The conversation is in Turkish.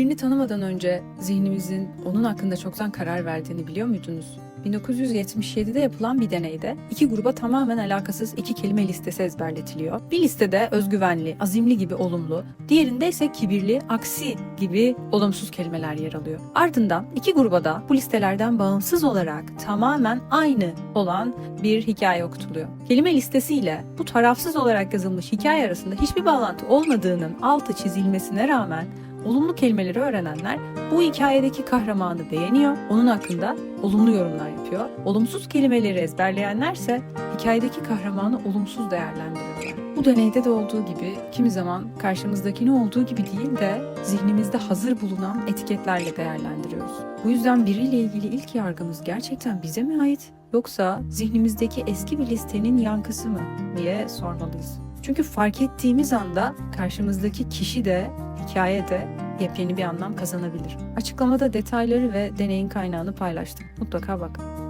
Birini tanımadan önce zihnimizin onun hakkında çoktan karar verdiğini biliyor muydunuz? 1977'de yapılan bir deneyde iki gruba tamamen alakasız iki kelime listesi ezberletiliyor. Bir listede özgüvenli, azimli gibi olumlu, diğerinde ise kibirli, aksi gibi olumsuz kelimeler yer alıyor. Ardından iki gruba da bu listelerden bağımsız olarak tamamen aynı olan bir hikaye okutuluyor. Kelime listesiyle bu tarafsız olarak yazılmış hikaye arasında hiçbir bağlantı olmadığının altı çizilmesine rağmen olumlu kelimeleri öğrenenler bu hikayedeki kahramanı beğeniyor, onun hakkında olumlu yorumlar yapıyor. Olumsuz kelimeleri ezberleyenlerse hikayedeki kahramanı olumsuz değerlendiriyorlar. Bu deneyde de olduğu gibi kimi zaman karşımızdakini olduğu gibi değil de zihnimizde hazır bulunan etiketlerle değerlendiriyoruz. Bu yüzden biriyle ilgili ilk yargımız gerçekten bize mi ait yoksa zihnimizdeki eski bir listenin yankısı mı diye sormalıyız. Çünkü fark ettiğimiz anda karşımızdaki kişi de hikaye de yepyeni bir anlam kazanabilir. Açıklamada detayları ve deneyin kaynağını paylaştım. Mutlaka bakın.